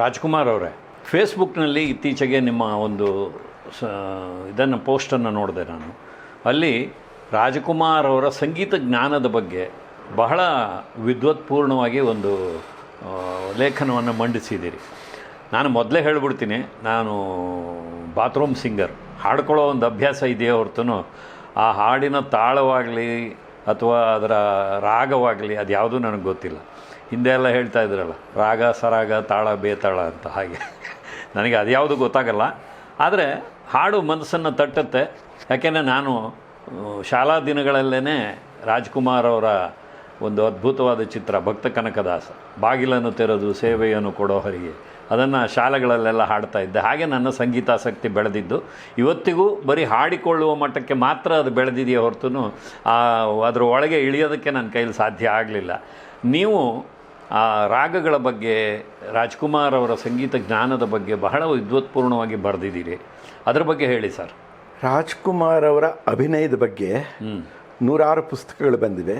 ರಾಜ್ಕುಮಾರ್ ಅವರೇ ಫೇಸ್ಬುಕ್ನಲ್ಲಿ ಇತ್ತೀಚೆಗೆ ನಿಮ್ಮ ಒಂದು ಸ, ಇದನ್ನು ಪೋಸ್ಟನ್ನು ನೋಡಿದೆ ನಾನು. ಅಲ್ಲಿ ರಾಜ್ಕುಮಾರ್ ಅವರ ಸಂಗೀತ ಜ್ಞಾನದ ಬಗ್ಗೆ ಬಹಳ ವಿದ್ವತ್ಪೂರ್ಣವಾಗಿ ಒಂದು ಲೇಖನವನ್ನು ಮಂಡಿಸಿದ್ದೀರಿ. ನಾನು ಮೊದಲೇ ಹೇಳ್ಬಿಡ್ತೀನಿ, ನಾನು ಬಾತ್ರೂಮ್ ಸಿಂಗರ್. ಹಾಡ್ಕೊಳ್ಳೋ ಒಂದು ಅಭ್ಯಾಸ ಇದೆಯೋ ಹೊರತು ಆ ಹಾಡಿನ ತಾಳವಾಗಲಿ ಅಥವಾ ಅದರ ರಾಗವಾಗಲಿ ಅದು ಯಾವುದೂ ನನಗೆ ಗೊತ್ತಿಲ್ಲ. ಹಿಂದೆ ಎಲ್ಲ ಹೇಳ್ತಾ ಇದ್ರಲ್ಲ, ರಾಗ, ಸರಾಗ, ತಾಳ, ಬೇತಾಳ ಅಂತ ಹಾಗೆ. ನನಗೆ ಅದ್ಯಾವುದು ಗೊತ್ತಾಗಲ್ಲ. ಆದರೆ ಹಾಡು ಮನಸ್ಸನ್ನು ತಟ್ಟುತ್ತೆ. ಯಾಕೆಂದರೆ ನಾನು ಶಾಲಾ ದಿನಗಳಲ್ಲೇ ರಾಜ್ಕುಮಾರ್ ಅವರ ಒಂದು ಅದ್ಭುತವಾದ ಚಿತ್ರ, ಭಕ್ತ ಕನಕದಾಸ, ಬಾಗಿಲನ್ನು ತೆರೆದು ಸೇವೆಯನ್ನು ಕೊಡೋ ಹರಿಗೆ ಅದನ್ನು ಶಾಲೆಗಳಲ್ಲೆಲ್ಲ ಹಾಡ್ತಾ ಇದ್ದೆ. ಹಾಗೆ ನನ್ನ ಸಂಗೀತಾಸಕ್ತಿ ಬೆಳೆದಿದ್ದು. ಇವತ್ತಿಗೂ ಬರೀ ಹಾಡಿಕೊಳ್ಳುವ ಮಟ್ಟಕ್ಕೆ ಮಾತ್ರ ಅದು ಬೆಳೆದಿದೆಯೇ ಹೊರತು ಅದರ ಒಳಗೆ ಇಳಿಯೋದಕ್ಕೆ ನನ್ನ ಕೈಲಿ ಸಾಧ್ಯ ಆಗಲಿಲ್ಲ. ನೀವು ಆ ರಾಗಗಳ ಬಗ್ಗೆ ರಾಜ್ಕುಮಾರ್ ಅವರ ಸಂಗೀತ ಜ್ಞಾನದ ಬಗ್ಗೆ ಬಹಳ ವಿದ್ವತ್ಪೂರ್ಣವಾಗಿ ಬರೆದಿದ್ದೀರಿ. ಅದರ ಬಗ್ಗೆ ಹೇಳಿ ಸರ್. ರಾಜ್ಕುಮಾರ್ ಅವರ ಅಭಿನಯದ ಬಗ್ಗೆ ನೂರಾರು ಪುಸ್ತಕಗಳು ಬಂದಿವೆ.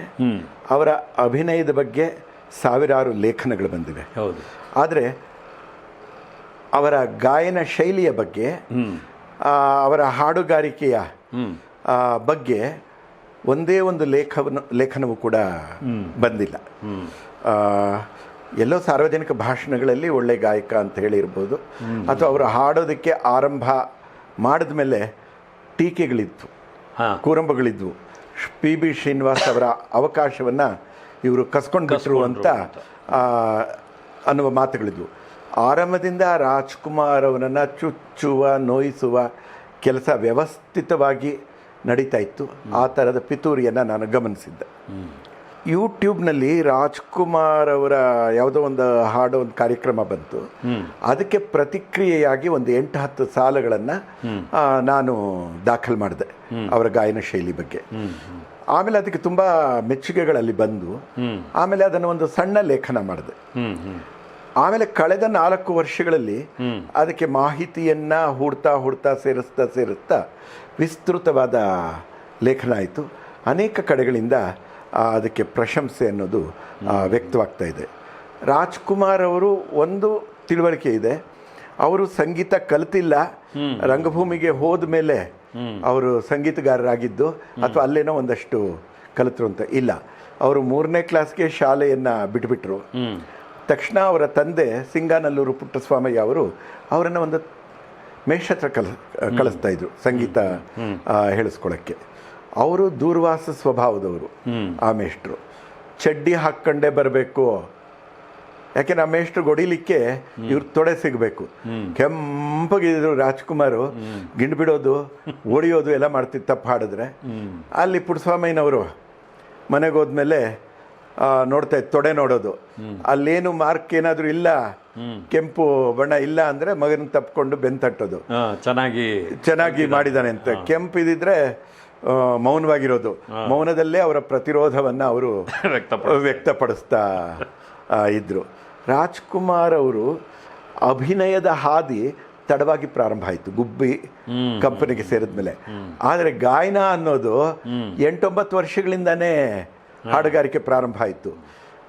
ಅವರ ಅಭಿನಯದ ಬಗ್ಗೆ ಸಾವಿರಾರು ಲೇಖನಗಳು ಬಂದಿವೆ. ಹೌದು. ಆದರೆ ಅವರ ಗಾಯನ ಶೈಲಿಯ ಬಗ್ಗೆ ಅವರ ಹಾಡುಗಾರಿಕೆಯ ಬಗ್ಗೆ ಒಂದೇ ಒಂದು ಲೇಖವನ್ನು ಲೇಖನವು ಕೂಡ ಬಂದಿಲ್ಲ. ಎಲ್ಲೋ ಸಾರ್ವಜನಿಕ ಭಾಷಣಗಳಲ್ಲಿ ಒಳ್ಳೆ ಗಾಯಕ ಅಂತ ಹೇಳಿರ್ಬೋದು. ಅಥವಾ ಅವರು ಹಾಡೋದಕ್ಕೆ ಆರಂಭ ಮಾಡಿದ ಮೇಲೆ ಟೀಕೆಗಳಿತ್ತು ಹಾಂ. ಕೂರಂಬಗಳಿದ್ವು. ಪಿ. ಬಿ. ಶ್ರೀನಿವಾಸ್ ಅವರ ಅವಕಾಶವನ್ನು ಇವರು ಕಸ್ಕೊಂಡು ಬಿಟ್ಟರು ಅಂತ. ಅನ್ನುವ ಮಾತುಗಳಿದ್ವು. ಆರಂಭದಿಂದ ರಾಜ್ಕುಮಾರ್ ಅವರನ್ನು ಚುಚ್ಚುವ ನೋಯಿಸುವ ಕೆಲಸ ವ್ಯವಸ್ಥಿತವಾಗಿ ನಡೀತಾ ಇತ್ತು. ಆ ಥರದ ಪಿತೂರಿಯನ್ನು ನಾನು ಗಮನಿಸಿದ್ದೆ. ಯೂಟ್ಯೂಬ್ನಲ್ಲಿ ರಾಜ್ಕುಮಾರ್ ಅವರ ಯಾವುದೋ ಒಂದು ಹಾಡೋ ಒಂದು ಕಾರ್ಯಕ್ರಮ ಬಂತು. ಅದಕ್ಕೆ ಪ್ರತಿಕ್ರಿಯೆಯಾಗಿ ಒಂದು ಎಂಟು ಹತ್ತು ಸಾಲಗಳನ್ನು ನಾನು ದಾಖಲು ಮಾಡಿದೆ ಅವರ ಗಾಯನ ಶೈಲಿ ಬಗ್ಗೆ. ಆಮೇಲೆ ಅದಕ್ಕೆ ತುಂಬ ಮೆಚ್ಚುಗೆಗಳಲ್ಲಿ ಬಂದು ಆಮೇಲೆ ಅದನ್ನು ಒಂದು ಸಣ್ಣ ಲೇಖನ ಮಾಡಿದೆ. ಆಮೇಲೆ ಕಳೆದ ನಾಲ್ಕು ವರ್ಷಗಳಲ್ಲಿ ಅದಕ್ಕೆ ಮಾಹಿತಿಯನ್ನ ಹುಡ್ತಾ ಹುಡ್ತಾ ಸೇರಿಸ್ತಾ ಸೇರಿಸ್ತಾ ವಿಸ್ತೃತವಾದ ಲೇಖನ ಆಯಿತು. ಅನೇಕ ಕಡೆಗಳಿಂದ ಅದಕ್ಕೆ ಪ್ರಶಂಸೆ ಅನ್ನೋದು ವ್ಯಕ್ತವಾಗ್ತಾ ಇದೆ. ರಾಜ್ಕುಮಾರ್ ಅವರು ಒಂದು ತಿಳುವಳಿಕೆ ಇದೆ. ಅವರು ಸಂಗೀತ ಕಲಿತಿಲ್ಲ. ರಂಗಭೂಮಿಗೆ ಹೋದ ಮೇಲೆ ಅವರು ಸಂಗೀತಗಾರರಾಗಿದ್ದು ಅಥವಾ ಅಲ್ಲೇನೋ ಒಂದಷ್ಟು ಕಲಿತರು ಅಂತ ಇಲ್ಲ. ಅವರು ಮೂರನೇ ಕ್ಲಾಸ್ಗೆ ಶಾಲೆಯನ್ನು ಬಿಟ್ಬಿಟ್ರು. ತಕ್ಷಣ ಅವರ ತಂದೆ ಸಿಂಗಾನಲ್ಲೂರು ಪುಟ್ಟಸ್ವಾಮಯ್ಯ ಅವರು ಅವರನ್ನು ಒಂದು ಮೇಷತ್ರ ಕಲ ಕಳಿಸ್ತಾ ಇದ್ರು ಸಂಗೀತ ಹೇಳಿಸ್ಕೊಳ್ಳೋಕ್ಕೆ ಅವರು ದೂರ್ವಾಸ ಸ್ವಭಾವದವರು ಆ ಮೇಷ್ಟ್ರು. ಚಡ್ಡಿ ಹಾಕ್ಕೊಂಡೇ ಬರಬೇಕು. ಯಾಕೆಂದ್ರೆ ಆ ಮೇಷ್ಟ್ರು ಹೊಡಿಲಿಕ್ಕೆ ಇವ್ರ ತೊಡೆ ಸಿಗಬೇಕು. ಕೆಂಪಗಿದ್ರು ರಾಜ್ಕುಮಾರು ಗಿಂಡ್ ಬಿಡೋದು ಓಡಿಯೋದು ಎಲ್ಲ ಮಾಡ್ತಿತ್ತು ತಪ್ಪು ಹಾಡಿದ್ರೆ. ಅಲ್ಲಿ ಪುಟ್ಟಸ್ವಾಮಯ್ಯನವರು ಮನೆಗೆ ಹೋದ್ಮೇಲೆ ನೋಡ್ತಾ ಇತ್ತು ತೊಡೆ ನೋಡೋದು. ಅಲ್ಲೇನು ಮಾರ್ಕ್ ಏನಾದರೂ ಇಲ್ಲ ಕೆಂಪು ಬಣ್ಣ ಇಲ್ಲ ಅಂದರೆ ಮಗನ ತಪ್ಪಿಕೊಂಡು ಬೆನ್ ತಟ್ಟೋದು. ಚೆನ್ನಾಗಿ ಚೆನ್ನಾಗಿ ಮಾಡಿದಾನೆ ಅಂತ. ಕೆಂಪು ಇದ್ದಿದ್ರೆ ಆ, ಮೌನವಾಗಿರೋದು. ಮೌನದಲ್ಲೇ ಅವರ ಪ್ರತಿರೋಧವನ್ನು ಅವರು. ವ್ಯಕ್ತಪಡಿಸ್ತಾ ಆ, ಇದ್ರು. ರಾಜ್ಕುಮಾರ್ ಅವರು ಅಭಿನಯದ ಹಾದಿ ತಡವಾಗಿ ಪ್ರಾರಂಭ ಆಯಿತು ಗುಬ್ಬಿ ಕಂಪನಿಗೆ ಸೇರಿದ ಮೇಲೆ ಆದರೆ ಗಾಯನ ಅನ್ನೋದು ಎಂಟೊಂಬತ್ತು ವರ್ಷಗಳಿಂದನೇ ಹಾಡುಗಾರಿಕೆ ಪ್ರಾರಂಭ ಆಯಿತು.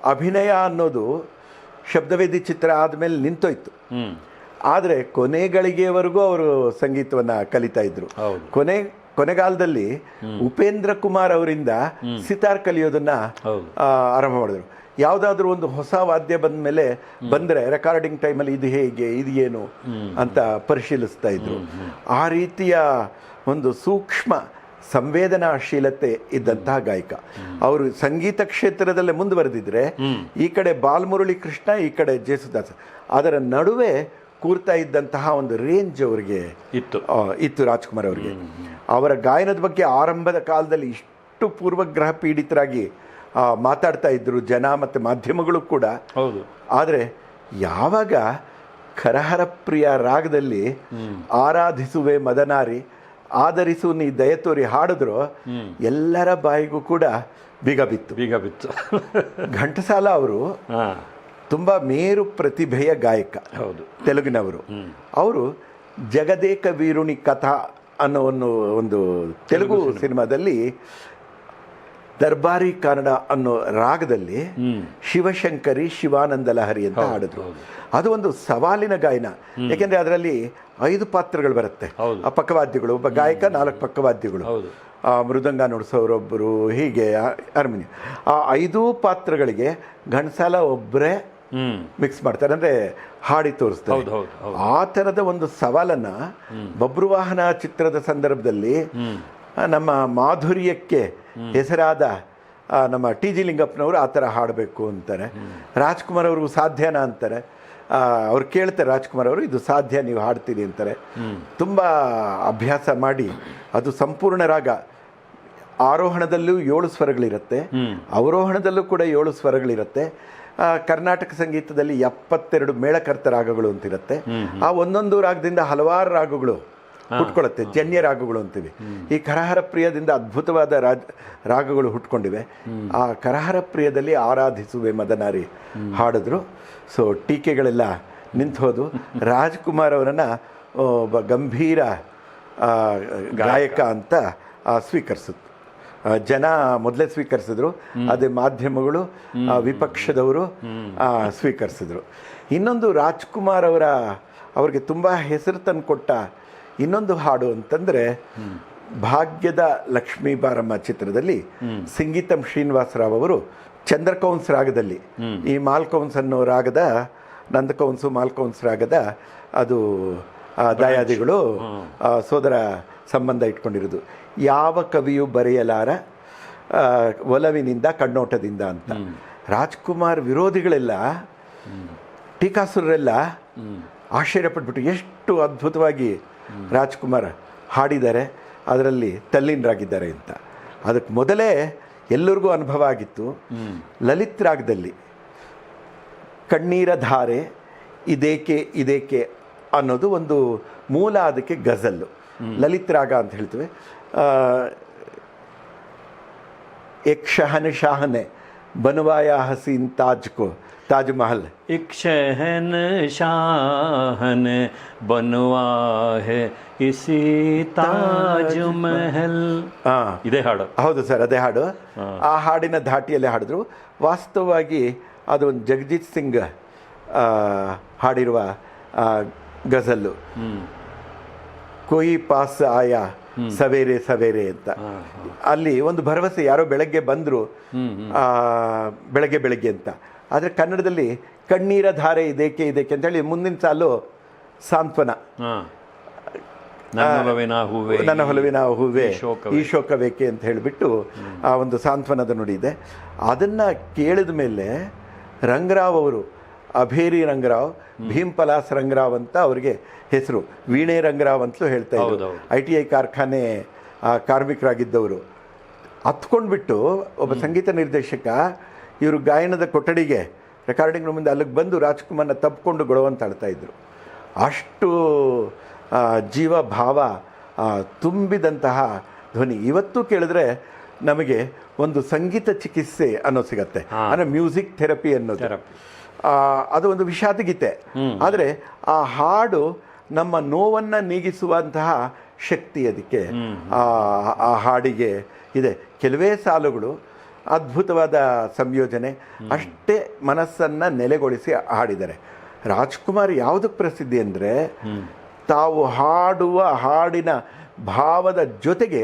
ಅಭಿನಯ ಅನ್ನೋದು ಶಬ್ದವೇದಿ ಚಿತ್ರ ಆದಮೇಲೆ ನಿಂತೋಯ್ತು. ಆದರೆ ಕೊನೆಗಳಿಗೆವರೆಗೂ ಅವರು ಸಂಗೀತವನ್ನು ಕಲಿತಾ ಇದ್ರು. ಕೊನೆ ಕೊನೆಗಾಲದಲ್ಲಿ ಉಪೇಂದ್ರ ಕುಮಾರ್ ಅವರಿಂದ ಸಿತಾರ್ ಕಲಿಯೋದನ್ನ ಆರಂಭ ಮಾಡಿದ್ರು. ಯಾವುದಾದ್ರೂ ಒಂದು ಹೊಸ ವಾದ್ಯ ಬಂದ ಮೇಲೆ ಬಂದ್ರೆ ರೆಕಾರ್ಡಿಂಗ್ ಟೈಮಲ್ಲಿ ಇದು ಹೇಗೆ ಇದು ಏನು ಅಂತ ಪರಿಶೀಲಿಸ್ತಾ ಇದ್ರು. ಆ ರೀತಿಯ ಒಂದು ಸೂಕ್ಷ್ಮ ಸಂವೇದನಾಶೀಲತೆ ಇದ್ದಂತಹ ಗಾಯಕ. ಅವರು ಸಂಗೀತ ಕ್ಷೇತ್ರದಲ್ಲೇ ಮುಂದುವರೆದಿದ್ರೆ ಈ ಕಡೆ ಬಾಲ್ಮುರಳಿ ಕೃಷ್ಣ ಈ ಕಡೆ ಜೇಸುದಾಸ್. ಅದರ ನಡುವೆ ಕೂರ್ತಾ ಇದ್ದಂತಹ ಒಂದು ರೇಂಜ್ ಅವರಿಗೆ ಇತ್ತು. ಇತ್ತು ರಾಜ್ಕುಮಾರ್ ಅವರಿಗೆ. ಅವರ ಗಾಯನದ ಬಗ್ಗೆ ಆರಂಭದ ಕಾಲದಲ್ಲಿ ಇಷ್ಟು ಪೂರ್ವಗ್ರಹ ಪೀಡಿತರಾಗಿ ಮಾತಾಡ್ತಾ ಇದ್ರು ಜನ ಮತ್ತು ಮಾಧ್ಯಮಗಳು ಕೂಡ. ಹೌದು. ಆದರೆ ಯಾವಾಗ ಕರಹರ ಪ್ರಿಯ ರಾಗದಲ್ಲಿ ಆರಾಧಿಸುವೆ ಮದನಾರಿ ಆಧರಿಸು ನೀ ದಯತೋರಿ ಹಾಡಿದ್ರು ಎಲ್ಲರ ಬಾಯಿಗೂ ಕೂಡ ಬೀಗ ಬಿತ್ತು. ಬೀಗ ಬಿತ್ತು. ಘಂಟಸಾಲ ಅವರು ಹಾಂ. ತುಂಬ ಮೇರು ಪ್ರತಿಭೆಯ ಗಾಯಕ ಹೌದು. ತೆಲುಗಿನವರು. ಅವರು ಜಗದೇಕ ವೀರುಣಿ ಕಥಾ ಅನ್ನೋ ಒಂದು ಒಂದು ತೆಲುಗು ಸಿನಿಮಾದಲ್ಲಿ ದರ್ಬಾರಿ ಕನ್ನಡ ಅನ್ನೋ ರಾಗದಲ್ಲಿ ಶಿವಶಂಕರಿ ಶಿವಾನಂದ ಲಹರಿ ಅಂತ ಹಾಡಿದ್ರು. ಅದು ಒಂದು ಸವಾಲಿನ ಗಾಯನ. ಯಾಕೆಂದ್ರೆ ಅದರಲ್ಲಿ ಐದು ಪಾತ್ರಗಳು ಬರುತ್ತೆ. ಆ ಪಕ್ಕವಾದ್ಯಗಳು ಒಬ್ಬ ಗಾಯಕ ನಾಲ್ಕು ಪಕ್ಕವಾದ್ಯಗಳು. ಆ ಮೃದಂಗ ನುಡಿಸೋರೊಬ್ಬರು ಹೀಗೆ ಹಾರ್ಮೋನಿಯಂ ಆ ಐದು ಪಾತ್ರಗಳಿಗೆ ಗಣಸಾಲ ಒಬ್ಬರೇ ಮಿಕ್ಸ್ ಮಾಡ್ತಾರೆ. ಅಂದ್ರೆ ಹಾಡಿ ತೋರಿಸ್ತಾರೆ. ಹೌದು ಹೌದು ಹೌದು. ಆ ಥರದ ಒಂದು ಸವಾಲನ್ನ ಬಬ್ರುವಾಹನ ಚಿತ್ರದ ಸಂದರ್ಭದಲ್ಲಿ ನಮ್ಮ ಮಾಧುರ್ಯಕ್ಕೆ ಹೆಸರಾದ ನಮ್ಮ ಟಿ ಜಿ ಲಿಂಗಪ್ಪನವರು ಆ ಥರ ಹಾಡಬೇಕು ಅಂತಾರೆ. ರಾಜ್ಕುಮಾರ್ ಅವ್ರಿಗೂ ಸಾಧ್ಯನಾ ಅಂತಾರೆ. ಅವ್ರು ಕೇಳ್ತಾರೆ ರಾಜ್ಕುಮಾರ್ ಅವರು ಇದು ಸಾಧ್ಯ ನೀವು ಹಾಡ್ತೀರಿ ಅಂತಾರೆ. ತುಂಬ ಅಭ್ಯಾಸ ಮಾಡಿ ಅದು ಸಂಪೂರ್ಣ ರಾಗ. ಆರೋಹಣದಲ್ಲೂ ಏಳು ಸ್ವರಗಳಿರುತ್ತೆ. ಅವರೋಹಣದಲ್ಲೂ ಕೂಡ ಏಳು ಸ್ವರಗಳಿರುತ್ತೆ. ಕರ್ನಾಟಕ ಸಂಗೀತದಲ್ಲಿ ಎಪ್ಪತ್ತೆರಡು ಮೇಳಕರ್ತ ರಾಗಗಳು ಅಂತಿರುತ್ತೆ ಆ ಒಂದೊಂದು ರಾಗದಿಂದ ಹಲವಾರು ರಾಗಗಳು ಹುಟ್ಕೊಳ್ಳುತ್ತೆ ಜನ್ಯ ರಾಗಗಳು ಅಂತೀವಿ. ಈ ಕರಹರ ಪ್ರಿಯದಿಂದ ಅದ್ಭುತವಾದ ರಾಜ ರಾಗಗಳು ಹುಟ್ಕೊಂಡಿವೆ. ಆ ಕರಹರ ಪ್ರಿಯದಲ್ಲಿ ಆರಾಧಿಸುವೆ ಮದನಾರಿ ಹಾಡಿದ್ರು. ಸೊ ಟೀಕೆಗಳೆಲ್ಲ ನಿಂತು ಹೋದು ರಾಜ್ಕುಮಾರ್ ಅವರನ್ನು ಒಬ್ಬ ಗಂಭೀರ ಗಾಯಕ ಅಂತ ಸ್ವೀಕರಿಸುತ್ತೆ. ಜನ ಮೊದಲೇ ಸ್ವೀಕರಿಸಿದ್ರು. ಅದೇ ಮಾಧ್ಯಮಗಳು ವಿಪಕ್ಷದವರು ಸ್ವೀಕರಿಸಿದ್ರು. ಇನ್ನೊಂದು ರಾಜ್ಕುಮಾರ್ ಅವರ ಅವ್ರಿಗೆ ತುಂಬ ಹೆಸರು ತಂದುಕೊಟ್ಟ ಇನ್ನೊಂದು ಹಾಡು ಅಂತಂದರೆ ಭಾಗ್ಯದ ಲಕ್ಷ್ಮೀ ಬಾರಮ್ಮ ಚಿತ್ರದಲ್ಲಿ ಸಂಗೀತಂ ಶ್ರೀನಿವಾಸರಾವ್ ಅವರು ಚಂದ್ರಕೌನ್ಸ್ ರಾಗದಲ್ಲಿ. ಈ ಮಾಲ್ಕೌನ್ಸ್ ಅನ್ನೋ ರಾಗದ ನಂದಕೌನ್ಸು ಮಾಲ್ಕೌನ್ಸ್ ರಾಗದ ಅದು ದಾಯಾದಿಗಳು ಸೋದರ ಸಂಬಂಧ ಇಟ್ಕೊಂಡಿರೋದು. ಯಾವ ಕವಿಯು ಬರೆಯಲಾರ ಒಲವಿನಿಂದ ಕಣ್ಣೋಟದಿಂದ ಅಂತ. ರಾಜ್ಕುಮಾರ್ ವಿರೋಧಿಗಳೆಲ್ಲ ಟೀಕಾಸುರರೆಲ್ಲ ಆಶ್ಚರ್ಯಪಟ್ಬಿಟ್ಟು ಎಷ್ಟು ಅದ್ಭುತವಾಗಿ ರಾಜ್ಕುಮಾರ್ ಹಾಡಿದ್ದಾರೆ ಅದರಲ್ಲಿ ತಲ್ಲೀನರಾಗಿದ್ದಾರೆ ಅಂತ. ಅದಕ್ಕೆ ಮೊದಲೇ ಎಲ್ಲರಿಗೂ ಅನುಭವ ಆಗಿತ್ತು. ಲಲಿತ್ ರಾಗದಲ್ಲಿ ಕಣ್ಣೀರ ಧಾರೆ ಇದೇಕೆ ಇದೇಕೆ ಅನ್ನೋದು ಒಂದು ಮೂಲ ಅದಕ್ಕೆ ಗಜಲ್ಲು. ಲಲಿತ್ ರಾಗ ಅಂತ ಹೇಳ್ತೀವಿ. एक शहनशाह ने बनवाया हसीन ताज को ताजमहल एक शहन शाहन बनवा है इसी ತಾಜ್ ಮಹಲ್ ಆ, ಇದೇ ಹಾಡು ಹೌದು ಸರ್ ಅದೇ ಹಾಡು ಆ ಹಾಡಿನ ಧಾಟಿಯಲ್ಲಿ ಹಾಡಿದ್ರು ವಾಸ್ತವವಾಗಿ ಅದು ಒಂದು ಜಗಜಿತ್ ಸಿಂಗ್ ಆ, ಹಾಡಿರುವ ಆ, ಗಜಲ್ಲು ಕೊಯ್ ಪಾಸ್ ಆಯಾ ಸವೇರೆ ಸವೇರೆ ಅಂತ. ಅಲ್ಲಿ ಒಂದು ಭರವಸೆ ಯಾರೋ ಬೆಳಗ್ಗೆ ಬಂದರು ಬೆಳಗ್ಗೆ ಬೆಳಗ್ಗೆ ಅಂತ. ಆದರೆ ಕನ್ನಡದಲ್ಲಿ ಕಣ್ಣೀರ ಧಾರೆ ಇದೇಕೆ ಇದೇಕೆ ಅಂತೇಳಿ ಮುಂದಿನ ಸಾಲು ಸಾಂತ್ವನ. ಹಾ. ನನ್ನ ಹೊಲವಿನ ಹೂವೆ. ಈ ಶೋಕವೇಕೆ ಅಂತ ಹೇಳಿಬಿಟ್ಟು ಆ ಒಂದು ಸಾಂತ್ವನದ ನುಡಿ ಇದೆ. ಅದನ್ನು ಕೇಳಿದ ಮೇಲೆ ರಂಗರಾವ್ ಅವರು ಅಭೇರಿ ರಂಗರಾವ್ ಭೀಮ್ ಪಲಾಸ್ ರಂಗರಾವ್ ಅಂತ ಅವರಿಗೆ ಹೆಸರು. ವೀಣೆ ರಂಗರಾವ್ ಅಂತಲೂ ಹೇಳ್ತಾ ಇದ್ದರು ಐ ಟಿ ಐ ಕಾರ್ಖಾನೆ ಕಾರ್ಮಿಕರಾಗಿದ್ದವರು. ಹತ್ಕೊಂಡ್ಬಿಟ್ಟು ಒಬ್ಬ ಸಂಗೀತ ನಿರ್ದೇಶಕ ಇವರು ಗಾಯನದ ಕೊಠಡಿಗೆ ರೆಕಾರ್ಡಿಂಗ್ ರೂಮಿಂದ ಅಲ್ಲಿಗೆ ಬಂದು ರಾಜ್ಕುಮಾರ್ನ ತಪ್ಪಿಕೊಂಡು ಗೊಳವಂತ ಆಡ್ತಾ ಇದ್ರು. ಅಷ್ಟು ಜೀವ ಭಾವ ತುಂಬಿದಂತಹ ಧ್ವನಿ. ಇವತ್ತು ಕೇಳಿದ್ರೆ ನಮಗೆ ಒಂದು ಸಂಗೀತ ಚಿಕಿತ್ಸೆ ಅನ್ನೋ ಸಿಗತ್ತೆ. ಅಂದರೆ ಮ್ಯೂಸಿಕ್ ಥೆರಪಿ ಅನ್ನೋದು. ಅದು ಒಂದು ವಿಷಾದ ಗೀತೆ. ಆದರೆ ಆ ಹಾಡು ನಮ್ಮ ನೋವನ್ನು ನೀಗಿಸುವಂತಹ ಶಕ್ತಿ ಅದಕ್ಕೆ. ಆ ಆ ಹಾಡಿಗೆ ಇದೆ. ಕೆಲವೇ ಸಾಲುಗಳು ಅದ್ಭುತವಾದ ಸಂಯೋಜನೆ ಅಷ್ಟೇ ಮನಸ್ಸನ್ನು ನೆಲೆಗೊಳಿಸಿ ಹಾಡಿದ್ದಾರೆ. ರಾಜ್ಕುಮಾರ್ ಯಾವುದಕ್ಕೆ ಪ್ರಸಿದ್ಧಿ ಅಂದರೆ ತಾವು ಹಾಡುವ ಹಾಡಿನ ಭಾವದ ಜೊತೆಗೆ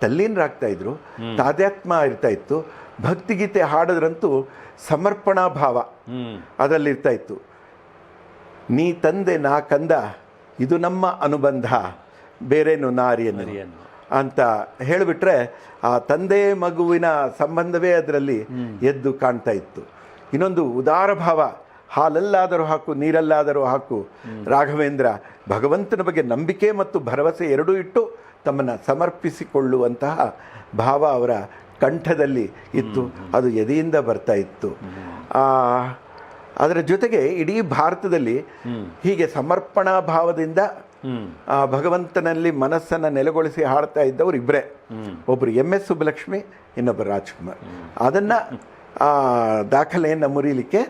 ತಲ್ಲೀನರಾಗ್ತಾ ಇದ್ರು ತಾದಾತ್ಮ ಇರ್ತಾ ಇತ್ತು. ಭಕ್ತಿಗೀತೆ ಹಾಡಿದ್ರಂತೂ ಸಮರ್ಪಣಾ ಭಾವ. ಅದರಲ್ಲಿ ಇರ್ತಾ ಇತ್ತು ನೀ ತಂದೆ ನಾ ಕಂದ ಇದು ನಮ್ಮ ಅನುಬಂಧ ಬೇರೇನು ನಾರಿಯನ್ನು. ಅಂತ ಹೇಳಿಬಿಟ್ರೆ ಆ ತಂದೆ ಮಗುವಿನ ಸಂಬಂಧವೇ ಅದರಲ್ಲಿ ಎದ್ದು ಕಾಣ್ತಾ ಇತ್ತು ಇನ್ನೊಂದು ಉದಾರ ಭಾವ ಹಾಲಲ್ಲಾದರೂ ಹಾಕು ನೀರಲ್ಲಾದರೂ ಹಾಕು. ರಾಘವೇಂದ್ರ ಭಗವಂತನ ಬಗ್ಗೆ ನಂಬಿಕೆ ಮತ್ತು ಭರವಸೆ ಎರಡೂ ಇಟ್ಟು ತಮ್ಮನ್ನು ಸಮರ್ಪಿಸಿಕೊಳ್ಳುವಂತಹ ಭಾವ ಅವರ ಕಂಠದಲ್ಲಿ ಇತ್ತು. ಅದು ಎದೆಯಿಂದ ಬರ್ತಾ ಇತ್ತು. ಆ, ಅದರ ಜೊತೆಗೆ ಇಡೀ ಭಾರತದಲ್ಲಿ ಹೀಗೆ ಸಮರ್ಪಣಾ ಭಾವದಿಂದ ಆ ಭಗವಂತನಲ್ಲಿ ಮನಸ್ಸನ್ನು ನೆಲೆಗೊಳಿಸಿ ಹಾಡ್ತಾ ಇದ್ದವರು ಇಬ್ಬರೇ ಒಬ್ಬರು ಎಂ ಎಸ್ ಸುಬ್ಬಲಕ್ಷ್ಮಿ ಇನ್ನೊಬ್ಬರು ರಾಜ್ಕುಮಾರ್. ಅದನ್ನು ದಾಖಲೆಯನ್ನು ಮುರಿಲಿಕ್ಕೆ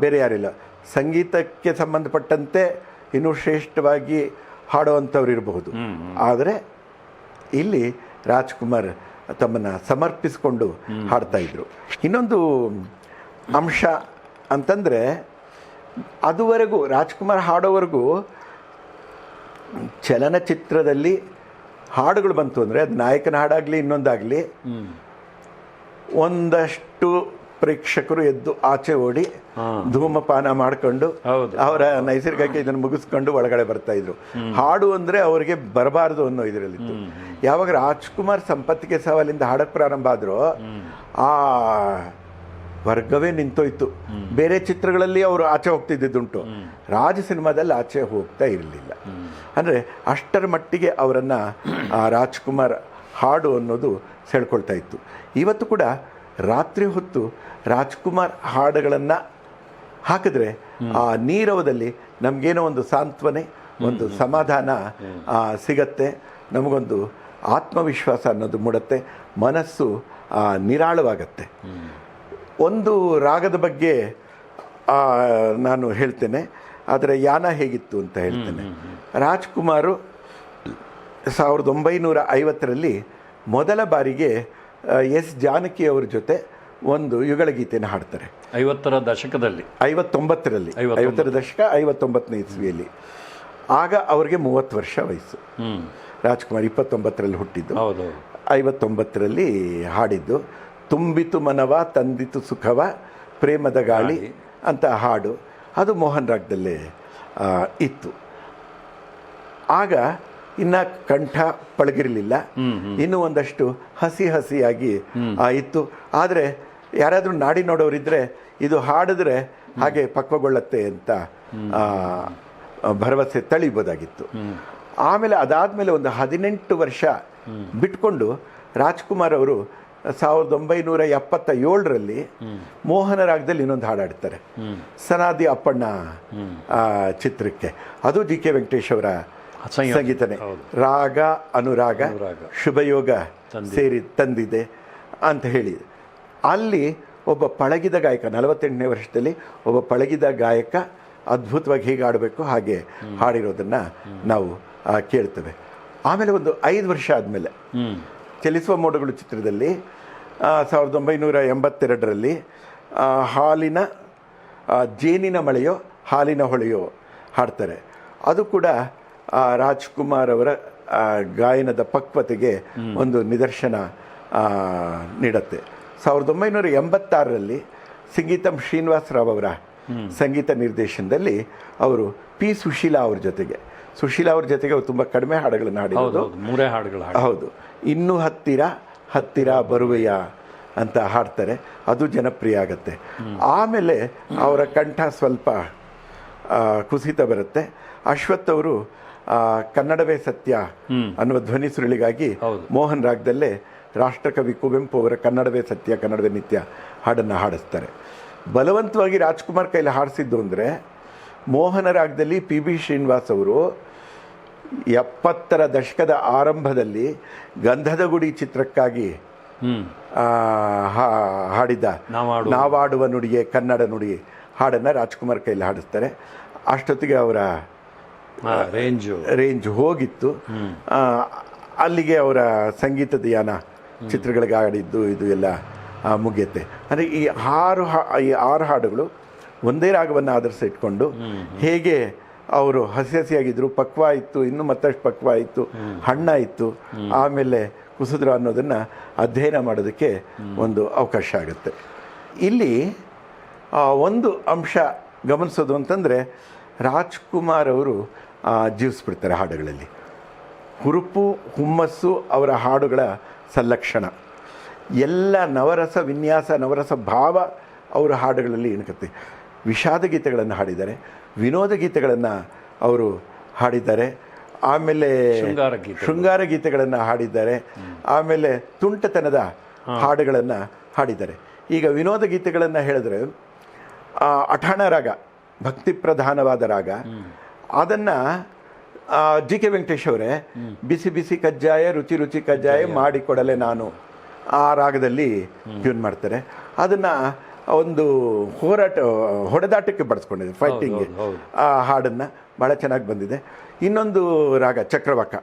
ಬೇರೆ ಯಾರಿಲ್ಲ. ಸಂಗೀತಕ್ಕೆ ಸಂಬಂಧಪಟ್ಟಂತೆ ಇನ್ನೂ ಶ್ರೇಷ್ಠವಾಗಿ ಹಾಡುವಂಥವ್ರು ಇರಬಹುದು. ಆದರೆ ಇಲ್ಲಿ ರಾಜ್ಕುಮಾರ್ ತಮ್ಮನ್ನು ಸಮರ್ಪಿಸಿಕೊಂಡು ಹಾಡ್ತಾ ಇದ್ರು. ಇನ್ನೊಂದು ಅಂಶ ಅಂತಂದರೆ ಅದುವರೆಗೂ ರಾಜ್ಕುಮಾರ್ ಹಾಡೋವರೆಗೂ ಚಲನಚಿತ್ರದಲ್ಲಿ ಹಾಡುಗಳು ಬಂತು ಅಂದರೆ ಅದು ನಾಯಕನ ಹಾಡಾಗಲಿ ಇನ್ನೊಂದಾಗಲಿ ಒಂದಷ್ಟು ಪ್ರೇಕ್ಷಕರು ಎದ್ದು ಆಚೆ ಓಡಿ ಧೂಮಪಾನ ಮಾಡಿಕೊಂಡು ಅವರ ನೈಸರ್ಗಿಕ ಇದನ್ನು ಮುಗಿಸ್ಕೊಂಡು ಒಳಗಡೆ ಬರ್ತಾ ಇದ್ರು. ಹಾಡು ಅಂದ್ರೆ ಅವರಿಗೆ ಬರಬಾರದು ಅನ್ನೋ ಇದರಲ್ಲಿತ್ತು. ಯಾವಾಗ ರಾಜ್ಕುಮಾರ್ ಸಂಪತ್ತಿಗೆ ಸವಾಲಿಂದ ಹಾಡಕ್ಕೆ ಪ್ರಾರಂಭ ಆದರೂ ಆ ವರ್ಗವೇ ನಿಂತೋಯ್ತು. ಬೇರೆ ಚಿತ್ರಗಳಲ್ಲಿ ಅವರು ಆಚೆ ಹೋಗ್ತಿದ್ದುಂಟು ರಾಜ ಸಿನಿಮಾದಲ್ಲಿ ಆಚೆ ಹೋಗ್ತಾ ಇರಲಿಲ್ಲ. ಅಂದ್ರೆ ಅಷ್ಟರ ಮಟ್ಟಿಗೆ ಅವರನ್ನು ರಾಜ್ಕುಮಾರ್ ಹಾಡು ಅನ್ನೋದು ಸೆಳ್ಕೊಳ್ತಾ ಇತ್ತು. ಇವತ್ತು ಕೂಡ ರಾತ್ರಿ ಹೊತ್ತು ರಾಜ್ಕುಮಾರ್ ಹಾಡುಗಳನ್ನು ಹಾಕಿದ್ರೆ ಆ ನೀರವದಲ್ಲಿ ನಮಗೇನೋ ಒಂದು ಸಾಂತ್ವನೆ ಒಂದು ಸಮಾಧಾನ ಸಿಗತ್ತೆ. ನಮಗೊಂದು ಆತ್ಮವಿಶ್ವಾಸ ಅನ್ನೋದು ಮೂಡುತ್ತೆ. ಮನಸ್ಸು ನಿರಾಳವಾಗತ್ತೆ. ಒಂದು ರಾಗದ ಬಗ್ಗೆ ನಾನು ಹೇಳ್ತೇನೆ. ಆದರೆ ಯಾನ ಹೇಗಿತ್ತು ಅಂತ ಹೇಳ್ತೇನೆ. ರಾಜ್ಕುಮಾರು ಸಾವಿರದ ಒಂಬೈನೂರ ಐವತ್ತರಲ್ಲಿ ಮೊದಲ ಬಾರಿಗೆ ಎಸ್ ಜಾನಕಿ ಅವರ ಜೊತೆ ಒಂದು ಯುಗಳ ಗೀತೆಯನ್ನು ಹಾಡ್ತಾರೆ. ಐವತ್ತರ ದಶಕದಲ್ಲಿ. ಐವತ್ತೊಂಬತ್ತರಲ್ಲಿ. ಐವತ್ತೊಂಬತ್ತು. ಐವತ್ತರ ದಶಕ ಐವತ್ತೊಂಬತ್ತನೇ ಇಸ್ವಿಯಲ್ಲಿ. ಆಗ ಅವರಿಗೆ ಮೂವತ್ತು ವರ್ಷ ವಯಸ್ಸು. ರಾಜ್ಕುಮಾರ್ ಇಪ್ಪತ್ತೊಂಬತ್ತರಲ್ಲಿ ಹುಟ್ಟಿದ್ದು. ಹೌದು. ಐವತ್ತೊಂಬತ್ತರಲ್ಲಿ ಹಾಡಿದ್ದು ತುಂಬಿತು ಮನವ ತಂದಿತು ಸುಖವ ಪ್ರೇಮದ ಗಾಳಿ ಅಂತ ಹಾಡು. ಅದು ಮೋಹನ್ ರಾಗದಲ್ಲೇ ಇತ್ತು. ಆಗ ಇನ್ನ ಕಂಠ ಪಳಗಿರಲಿಲ್ಲ. ಇನ್ನೂ ಒಂದಷ್ಟು ಹಸಿ ಹಸಿಯಾಗಿ ಇತ್ತು. ಆದರೆ ಯಾರಾದರೂ ನಾಡಿ ನೋಡೋರಿದ್ರೆ ಇದು ಹಾಡಿದ್ರೆ ಹಾಗೆ ಪಕ್ವಗೊಳ್ಳುತ್ತೆ ಅಂತ ಭರವಸೆ ತಳಿಬೋದಾಗಿತ್ತು. ಆಮೇಲೆ ಅದಾದಮೇಲೆ ಒಂದು ಹದಿನೆಂಟು ವರ್ಷ ಬಿಟ್ಕೊಂಡು ರಾಜ್ಕುಮಾರ್ ಅವರು ಸಾವಿರದ ಒಂಬೈನೂರ ಎಪ್ಪತ್ತ ಏಳರಲ್ಲಿ ಮೋಹನ ರಾಗದಲ್ಲಿ ಇನ್ನೊಂದು ಹಾಡಾಡ್ತಾರೆ ಸನಾದಿ ಅಪ್ಪಣ್ಣ ಚಿತ್ರಕ್ಕೆ. ಅದು ಜಿ ಕೆ ವೆಂಕಟೇಶ್ ಅವರ. ಸಂಗೀತನೇ. ರಾಗ ಅನುರಾಗ. ಶುಭಯೋಗ ಸೇರಿ ತಂದಿದೆ ಅಂತ ಹೇಳಿ. ಅಲ್ಲಿ ಒಬ್ಬ ಪಳಗಿದ ಗಾಯಕ ನಲವತ್ತೆಂಟನೇ ವರ್ಷದಲ್ಲಿ ಒಬ್ಬ ಪಳಗಿದ ಗಾಯಕ ಅದ್ಭುತವಾಗಿ ಹೇಗೆ ಆಡಬೇಕು ಹಾಗೆ ಹಾಡಿರೋದನ್ನು ನಾವು ಕೇಳ್ತೇವೆ. ಆಮೇಲೆ ಒಂದು ಐದು ವರ್ಷ ಆದಮೇಲೆ ಚಲಿಸುವ ಮೋಡಗಳು ಚಿತ್ರದಲ್ಲಿ ಸಾವಿರದ ಒಂಬೈನೂರ ಎಂಬತ್ತೆರಡರಲ್ಲಿ ಹಾಲಿನ ಜೇನಿನ ಮಳೆಯೋ ಹಾಲಿನ ಹೊಳೆಯೋ ಹಾಡ್ತಾರೆ. ಅದು ಕೂಡ ಆ, ರಾಜ್ಕುಮಾರ್ ಅವರ ಗಾಯನದ ಪಕ್ವತೆಗೆ ಒಂದು ನಿದರ್ಶನ ನೀಡುತ್ತೆ. ಸಾವಿರದ ಒಂಬೈನೂರ ಎಂಬತ್ತಾರರಲ್ಲಿ ಸಂಗೀತಂ ಶ್ರೀನಿವಾಸರಾವ್ ಅವರ ಸಂಗೀತ ನಿರ್ದೇಶನದಲ್ಲಿ ಅವರು ಪಿ ಸುಶೀಲಾ ಅವ್ರ ಜೊತೆಗೆ. ಸುಶೀಲಾ ಅವ್ರ ಜೊತೆಗೆ ಅವರು ತುಂಬ ಕಡಿಮೆ ಹಾಡುಗಳನ್ನು ಹಾಡಿರೋದು. ಹೌದು ಮೂರೇ ಹಾಡುಗಳು ಹಾಡು. ಹೌದು. ಇನ್ನೂ ಹತ್ತಿರ ಹತ್ತಿರ ಬರುವೆಯ ಅಂತ ಹಾಡ್ತಾರೆ. ಅದು ಜನಪ್ರಿಯ ಆಗತ್ತೆ. ಆಮೇಲೆ ಅವರ ಕಂಠ ಸ್ವಲ್ಪ ಕುಸಿತ ಬರುತ್ತೆ. ಅಶ್ವಥ್ ಅವರು ಕನ್ನಡವೇ ಸತ್ಯ ಅನ್ನುವ ಧ್ವನಿ ಸುರುಳಿಗಾಗಿ. ಮೋಹನ್ ರಾಗದಲ್ಲೇ ರಾಷ್ಟ್ರಕವಿ ಕುವೆಂಪು ಅವರ ಕನ್ನಡವೇ ಸತ್ಯ ಕನ್ನಡವೇ ನಿತ್ಯ ಹಾಡನ್ನು ಹಾಡಿಸ್ತಾರೆ ಬಲವಂತವಾಗಿ ರಾಜ್ಕುಮಾರ್ ಕೈಲಿ ಹಾಡಿಸಿದ್ದು ಅಂದರೆ ಮೋಹನ ರಾಗದಲ್ಲಿ ಪಿ ಬಿ ಶ್ರೀನಿವಾಸ್ ಅವರು ಎಪ್ಪತ್ತರ ದಶಕದ ಆರಂಭದಲ್ಲಿ ಗಂಧದ ಗುಡಿ ಚಿತ್ರಕ್ಕಾಗಿ ಹಾಡಿದ್ದ ಹಾಡಿದ ನಾವಾಡುವ. ನಾವಾಡುವ ನುಡಿಗೆ ಕನ್ನಡ ನುಡಿ ಹಾಡನ್ನು ರಾಜ್ಕುಮಾರ್ ಕೈಲಿ ಹಾಡಿಸ್ತಾರೆ ಅಷ್ಟೊತ್ತಿಗೆ ಅವರ ರೇಂಜು. ರೇಂಜ್ ಹೋಗಿತ್ತು. ಅಲ್ಲಿಗೆ ಅವರ ಸಂಗೀತದ ಯಾನ ಚಿತ್ರಗಳಿಗೆ ಆಡಿದ್ದು ಇದು ಎಲ್ಲ ಮುಗಿಯುತ್ತೆ. ಅಂದರೆ ಈ ಆರು ಹಾ- ಈ ಆರು ಹಾಡುಗಳು ಒಂದೇ ರಾಗವನ್ನು ಆಧರಿಸಿ ಇಟ್ಕೊಂಡು ಹೇಗೆ ಅವರು ಹಸಿ ಹಸಿಯಾಗಿದ್ದರು ಪಕ್ವ ಇತ್ತು, ಇನ್ನೂ ಮತ್ತಷ್ಟು ಪಕ್ವ ಇತ್ತು, ಹಣ್ಣ ಇತ್ತು, ಆಮೇಲೆ ಕುಸಿದ್ರು ಅನ್ನೋದನ್ನು ಅಧ್ಯಯನ ಮಾಡೋದಕ್ಕೆ ಒಂದು ಅವಕಾಶ ಆಗುತ್ತೆ. ಇಲ್ಲಿ ಒಂದು ಅಂಶ ಗಮನಿಸೋದು ಅಂತಂದರೆ ರಾಜ್ಕುಮಾರ್ ಅವರು ಜೀವಿಸ್ಬಿಡ್ತಾರೆ ಹಾಡುಗಳಲ್ಲಿ. ಹುರುಪು ಹುಮ್ಮಸ್ಸು ಅವರ ಹಾಡುಗಳ ಸಂಲಕ್ಷಣ. ಎಲ್ಲ ನವರಸ ವಿನ್ಯಾಸ ನವರಸ ಭಾವ ಅವರ ಹಾಡುಗಳಲ್ಲಿ ಇಣಕತ್ತೆ. ವಿಷಾದ ಗೀತೆಗಳನ್ನು ಹಾಡಿದ್ದಾರೆ ವಿನೋದ ಗೀತೆಗಳನ್ನು ಅವರು ಹಾಡಿದ್ದಾರೆ ಆಮೇಲೆ ಶೃಂಗಾರ ಗೀತೆಗಳನ್ನು ಹಾಡಿದ್ದಾರೆ ಆಮೇಲೆ ತುಂಟತನದ ಹಾಡುಗಳನ್ನು ಹಾಡಿದ್ದಾರೆ. ಈಗ ವಿನೋದ ಗೀತೆಗಳನ್ನು ಹೇಳಿದ್ರೆ ಅಠಾಣ ರಾಗ ಭಕ್ತಿ ಪ್ರಧಾನವಾದ ರಾಗ ಅದನ್ನು ಜಿ ಕೆ ವೆಂಕಟೇಶ್ ಅವರೇ ಬಿಸಿ ಬಿಸಿ ಕಜ್ಜಾಯ ರುಚಿ ರುಚಿ ಕಜ್ಜಾಯ ಮಾಡಿಕೊಡಲೆ ನಾನು ಆ ರಾಗದಲ್ಲಿ ಟ್ಯೂನ್ ಮಾಡ್ತಾರೆ. ಅದನ್ನು ಒಂದು ಹೋರಾಟ ಹೊಡೆದಾಟಕ್ಕೆ ಬಳಸ್ಕೊಂಡಿದೆ ಫೈಟಿಂಗ್. ಆ ಹಾಡನ್ನು ಭಾಳ ಚೆನ್ನಾಗಿ ಬಂದಿದೆ. ಇನ್ನೊಂದು ರಾಗ ಚಕ್ರವಾಕ.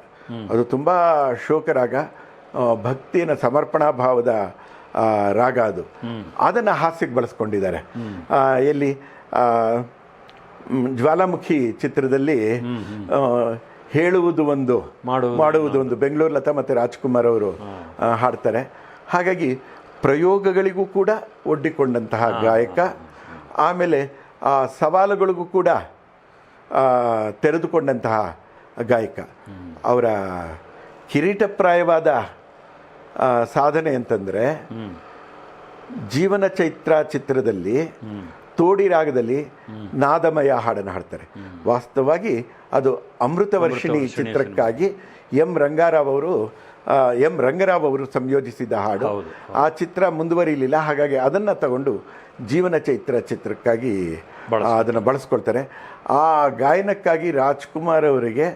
ಅದು ತುಂಬ ಶೋಕ ರಾಗ ಭಕ್ತಿಯ ಭಕ್ತಿಯನ್ನು ಸಮರ್ಪಣಾ ಭಾವದ ರಾಗ ಅದು. ಅದನ್ನು ಹಾಸ್ಯಕ್ಕೆ ಬಳಸ್ಕೊಂಡಿದ್ದಾರೆ. ಎಲ್ಲಿ? ಜ್ವಾಲಾಮುಖಿ ಚಿತ್ರದಲ್ಲಿ ಹೇಳುವುದು ಒಂದು ಮಾಡುವುದು ಮಾಡುವುದು ಒಂದು. ಬೆಂಗಳೂರು ಲತಾ ಮತ್ತು ರಾಜ್ಕುಮಾರ್ ಅವರು ಹಾಡ್ತಾರೆ. ಹಾಗಾಗಿ ಪ್ರಯೋಗಗಳಿಗೂ ಕೂಡ ಒಡ್ಡಿಕೊಂಡಂತಹ ಗಾಯಕ. ಆಮೇಲೆ ಆ ಸವಾಲುಗಳಿಗೂ ಕೂಡ ತೆರೆದುಕೊಂಡಂತಹ ಗಾಯಕ. ಅವರ ಕಿರೀಟಪ್ರಾಯವಾದ ಸಾಧನೆ ಅಂತಂದರೆ ಜೀವನ ಚೈತ್ರ ಚಿತ್ರದಲ್ಲಿ ತೋಡಿ ರಾಗದಲ್ಲಿ ನಾದಮಯ ಹಾಡನ್ನು ಹಾಡ್ತಾರೆ. ವಾಸ್ತವವಾಗಿ ಅದು ಅಮೃತವರ್ಷಿಣಿ ಚಿತ್ರಕ್ಕಾಗಿ ಎಂ ರಂಗಾರಾವ್ ಅವರು ಎಂ ರಂಗರಾವ್ ಅವರು ಸಂಯೋಜಿಸಿದ ಹಾಡು. ಆ ಚಿತ್ರ ಮುಂದುವರಿಲಿಲ್ಲ. ಹಾಗಾಗಿ ಅದನ್ನು ತಗೊಂಡು ಜೀವನ ಚೈತ್ರ ಚಿತ್ರಕ್ಕಾಗಿ ಅದನ್ನು ಬಳಸ್ಕೊಳ್ತಾರೆ. ಆ ಗಾಯನಕ್ಕಾಗಿ ರಾಜ್ಕುಮಾರ್ ಅವರಿಗೆ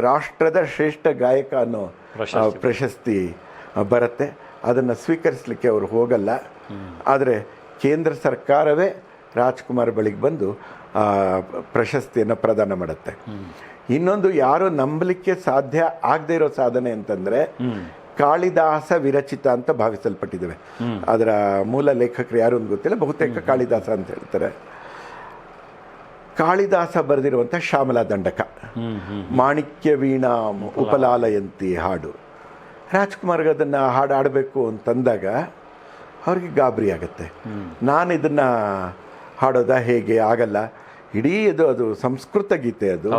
ರಾಷ್ಟ್ರದ ಶ್ರೇಷ್ಠ ಗಾಯಕ ಅನ್ನೋ ಪ್ರಶಸ್ತಿ ಬರುತ್ತೆ. ಅದನ್ನು ಸ್ವೀಕರಿಸಲಿಕ್ಕೆ ಅವರು ಹೋಗಲ್ಲ. ಆದರೆ ಕೇಂದ್ರ ಸರ್ಕಾರವೇ ರಾಜ್ಕುಮಾರ್ ಬಳಿಗೆ ಬಂದು ಪ್ರಶಸ್ತಿಯನ್ನು ಪ್ರದಾನ ಮಾಡುತ್ತೆ. ಇನ್ನೊಂದು ಯಾರು ನಂಬಲಿಕ್ಕೆ ಸಾಧ್ಯ ಆಗದೇ ಇರೋ ಸಾಧನೆ ಅಂತಂದರೆ ಕಾಳಿದಾಸ ವಿರಚಿತ ಅಂತ ಭಾವಿಸಲ್ಪಟ್ಟಿದ್ದೇವೆ. ಅದರ ಮೂಲ ಲೇಖಕರು ಯಾರು ಅಂತ ಗೊತ್ತಿಲ್ಲ, ಬಹುತೇಕ ಕಾಳಿದಾಸ ಅಂತ ಹೇಳ್ತಾರೆ. ಕಾಳಿದಾಸ ಬರೆದಿರುವಂಥ ಶ್ಯಾಮಲಾ ದಂಡಕ. ಮಾಣಿಕ್ಯ ವೀಣಾ ಉಪಲಾಲಯಂತಿ ಹಾಡು. ರಾಜ್ಕುಮಾರ್ಗೆ ಅದನ್ನು ಹಾಡು ಆಡಬೇಕು ಅಂತಂದಾಗ ಅವ್ರಿಗೆ ಗಾಬರಿ ಆಗುತ್ತೆ. ನಾನು ಇದನ್ನು ಹಾಡೋದ ಹೇಗೆ? ಆಗಲ್ಲ. ಇಡೀ ಇದು ಅದು ಸಂಸ್ಕೃತ ಗೀತೆ ಅದು.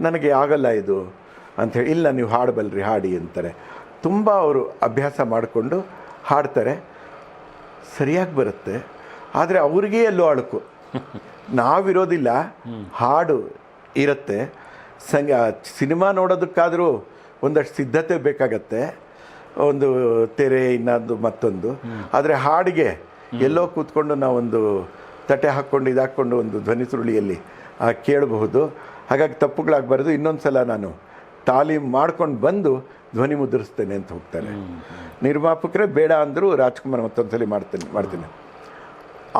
ನನಗೆ ಆಗಲ್ಲ ಇದು ಅಂಥೇಳಿ ಇಲ್ಲ ನೀವು ಹಾಡಬಲ್ರಿ ಹಾಡಿ ಅಂತಾರೆ. ತುಂಬ ಅವರು ಅಭ್ಯಾಸ ಮಾಡಿಕೊಂಡು ಹಾಡ್ತಾರೆ. ಸರಿಯಾಗಿ ಬರುತ್ತೆ. ಆದರೆ ಅವ್ರಿಗೇ ಎಲ್ಲೋ ಅಳುಕು. ನಾವಿರೋದಿಲ್ಲ. ಹಾಡು ಇರುತ್ತೆ. ಸಂಗ ಸಿನಿಮಾ ನೋಡೋದಕ್ಕಾದರೂ ಒಂದಷ್ಟು ಸಿದ್ಧತೆ ಬೇಕಾಗತ್ತೆ. ಒಂದು ತೆರೆ ಇನ್ನೊಂದು ಮತ್ತೊಂದು. ಆದರೆ ಹಾಡಿಗೆ ಎಲ್ಲೋ ಕೂತ್ಕೊಂಡು ನಾವೊಂದು ತಟ್ಟೆ ಹಾಕ್ಕೊಂಡು ಇದಾಕ್ಕೊಂಡು ಒಂದು ಧ್ವನಿ ಸುರುಳಿಯಲ್ಲಿ ಕೇಳಬಹುದು. ಹಾಗಾಗಿ ತಪ್ಪುಗಳಾಗಬಾರ್ದು. ಇನ್ನೊಂದು ಸಲ ನಾನು ತಾಲೀಮ್ ಮಾಡ್ಕೊಂಡು ಬಂದು ಧ್ವನಿ ಮುದ್ರಿಸ್ತೇನೆ ಅಂತ ಹೋಗ್ತಾರೆ. ನಿರ್ಮಾಪಕರೇ ಬೇಡ ಅಂದರೂ ರಾಜ್ಕುಮಾರ್ ಮತ್ತೊಂದು ಸಲ ಮಾಡ್ತೇನೆ ಮಾಡ್ತೀನಿ.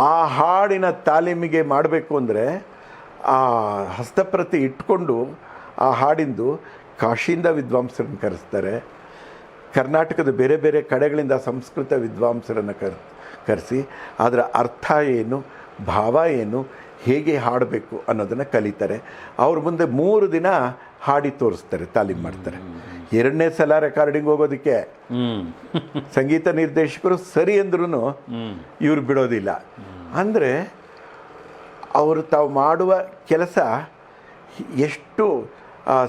ಆ ಹಾಡಿನ ತಾಲೀಮಿಗೆ ಮಾಡಬೇಕು ಅಂದರೆ ಆ ಹಸ್ತಪ್ರತಿ ಇಟ್ಕೊಂಡು ಆ ಹಾಡಿಂದು ಕಾಶಿಯಿಂದ ವಿದ್ವಾಂಸರನ್ನು ಕರೆಸ್ತಾರೆ. ಕರ್ನಾಟಕದ ಬೇರೆ ಬೇರೆ ಕಡೆಗಳಿಂದ ಸಂಸ್ಕೃತ ವಿದ್ವಾಂಸರನ್ನು ಕರ್, ಕರೆಸಿ, ಅದರ ಅರ್ಥ ಏನು, ಭಾವ ಏನು, ಹೇಗೆ ಹಾಡಬೇಕು ಅನ್ನೋದನ್ನು ಕಲಿತಾರೆ. ಅವ್ರ ಮುಂದೆ ಮೂರು ದಿನ ಹಾಡಿ ತೋರಿಸ್ತಾರೆ, ತಾಲೀಮ್ ಮಾಡ್ತಾರೆ. ಎರಡನೇ ಸಲ ರೆಕಾರ್ಡಿಂಗ್ ಹೋಗೋದಕ್ಕೆ. ಸಂಗೀತ ನಿರ್ದೇಶಕರು ಸರಿ ಅಂದ್ರೂ ಇವ್ರು ಬಿಡೋದಿಲ್ಲ. ಅಂದರೆ ಅವರು ತಾವು ಮಾಡುವ ಕೆಲಸ ಎಷ್ಟು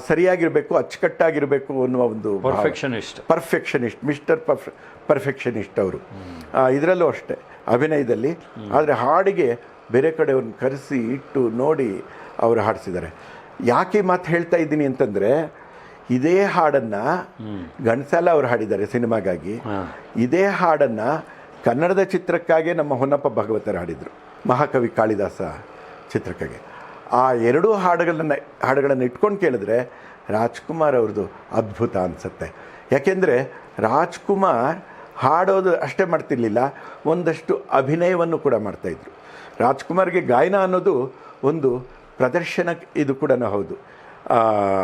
ಸರಿಯಾಗಿರಬೇಕು ಅಚ್ಚುಕಟ್ಟಾಗಿರಬೇಕು ಅನ್ನುವ ಒಂದು perfectionist perfectionist mister perf perfectionist ಅವರು. ಇದರಲ್ಲೂ ಅಷ್ಟೇ ಅಭಿನಯದಲ್ಲಿ. ಆದರೆ ಹಾಡಿಗೆ ಬೇರೆ ಕಡೆ ಅವ್ರನ್ನ ಕರೆಸಿ ಇಟ್ಟು ನೋಡಿ ಅವರು ಹಾಡಿಸಿದ್ದಾರೆ. ಯಾಕೆ ಮಾತು ಹೇಳ್ತಾ ಇದ್ದೀನಿ ಅಂತಂದರೆ ಇದೇ ಹಾಡನ್ನು ಗಣಸಾಲ ಅವರು ಹಾಡಿದ್ದಾರೆ ಸಿನಿಮಾಗಾಗಿ. ಇದೇ ಹಾಡನ್ನು ಕನ್ನಡದ ಚಿತ್ರಕ್ಕಾಗೆ ನಮ್ಮ ಹೊನ್ನಪ್ಪ ಭಗವತರು ಹಾಡಿದರು. ಮಹಾಕವಿ ಕಾಳಿದಾಸ ಚಿತ್ರಕ್ಕಾಗಿ. ಆ ಎರಡೂ ಹಾಡುಗಳನ್ನು ಹಾಡುಗಳನ್ನು ಇಟ್ಕೊಂಡು ಕೇಳಿದ್ರೆ ರಾಜ್ಕುಮಾರ್ ಅವ್ರದ್ದು ಅದ್ಭುತ ಅನಿಸುತ್ತೆ. ಯಾಕೆಂದರೆ ರಾಜ್ಕುಮಾರ್ ಹಾಡೋದು ಅಷ್ಟೇ ಮಾಡ್ತಿರ್ಲಿಲ್ಲ ಒಂದಷ್ಟು ಅಭಿನಯವನ್ನು ಕೂಡ ಮಾಡ್ತಾಯಿದ್ರು. ರಾಜ್ಕುಮಾರ್ಗೆ ಗಾಯನ ಅನ್ನೋದು ಒಂದು ಪ್ರದರ್ಶನ ಇದು ಕೂಡ ಹೌದು.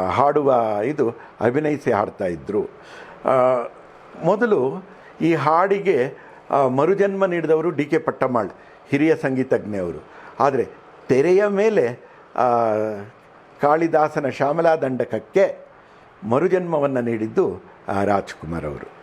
ಹಾಡುವ ಇದು ಅಭಿನಯಿಸಿ ಹಾಡ್ತಾ ಇದ್ದರು ಆ, ಮೊದಲು ಈ ಹಾಡಿಗೆ ಮರುಜನ್ಮ ನೀಡಿದವರು ಡಿ ಕೆ ಪಟ್ಟಮಾಳ್ ಹಿರಿಯ ಸಂಗೀತಜ್ಞೆಯವರು ಆದರೆ ತೆರೆಯ ಮೇಲೆ ಕಾಳಿದಾಸನ ಶ್ಯಾಮಲಾ ದಂಡಕಕ್ಕೆ ಮರುಜನ್ಮವನ್ನು ನೀಡಿದ್ದು ರಾಜ್ಕುಮಾರ್ ಅವರು.